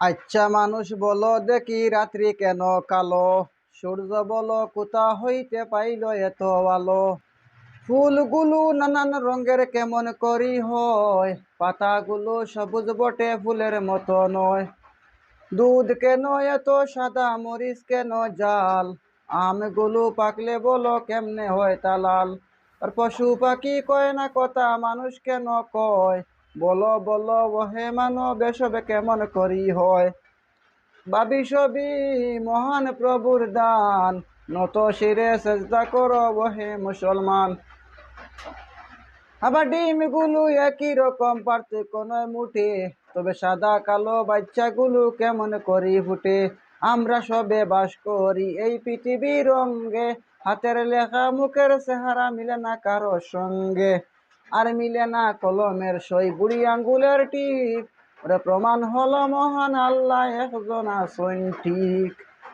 আচ্ছা মানুষ বলো দেখি রাত্রি কেন কালো? সূর্য বলো কোথা হইতে পাইল এত আলো? ফুলগুলো নানান রঙের কেমন করি হয়? পাতাগুলো সবুজ বটে ফুলের মতো নয়। দুধ কেন এত সাদা, মরিচ কেন জাল? আমগুলো পাকলে বলো কেমনে হয় তালাল? আর পশু পাখি কয় না কথা, মানুষ কেন কয়? বলো বলো, ওহে মানব, এসবে কেমন করি হয়? বাবি সবই মহান প্রভুর দান। নত শিরে চেষ্টা করো, ওহে মুসলমান। আবার ডিমগুলো একই রকম, পার্থক্য নয় মুঠে। তবে সাদা কালো বাচ্চাগুলো কেমন করি ফুটে? আমরা সবে বাস করি এই পৃথিবীর রঙ্গে হাতের লেখা, মুখের চেহারা মিলে না কারও সঙ্গে। আর মিলে না কলমের সই বুড়ি আঙ্গুলের টিপ। ওরা প্রমাণ হলো মহান আল্লাহ, একজনা আসন ঠিক।